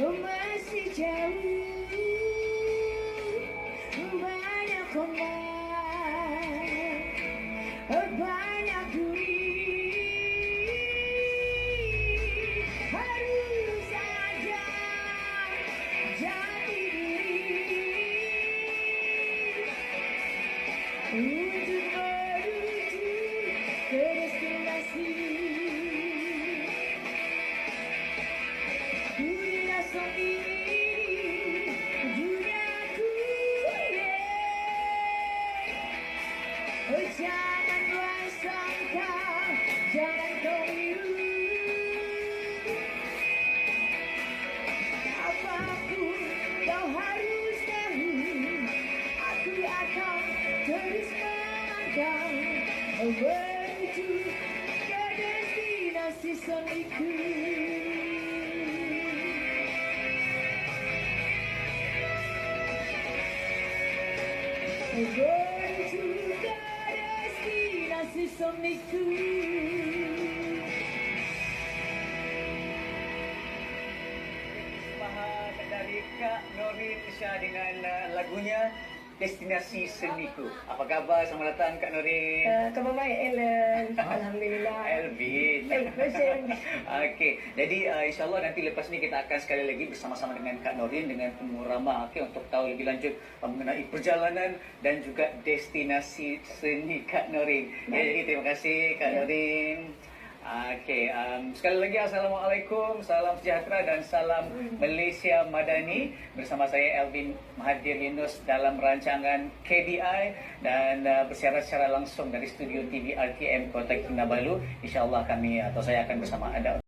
masih jauh banyak ombak banyak duri harus ada jati diri untuk menuju ke destinasi jangan bersangka destinasi seniku Maha dari Kak Norin Isya dengan uh, lagunya Destinasi Seniku. Apa khabar? Selamat datang Kak Norin. Uh, Kabar baik Ellen Alhamdulillah Elvin. Eh, Hussein. Okey, jadi uh, insyaAllah nanti lepas ni kita akan sekali lagi bersama-sama dengan Kak Norin dengan Temu Rama okay, untuk tahu lebih lanjut uh, mengenai perjalanan dan juga destinasi seni Kak Norin. Ya, jadi terima kasih Kak Ya. Norin. Okey, um, sekali lagi Assalamualaikum, salam sejahtera dan salam Malaysia Madani bersama saya Elvin Mahathir Yunus dalam rancangan KDI dan uh, bersiaran secara langsung dari studio TV RTM Kota Kinabalu. InsyaAllah kami atau saya akan bersama anda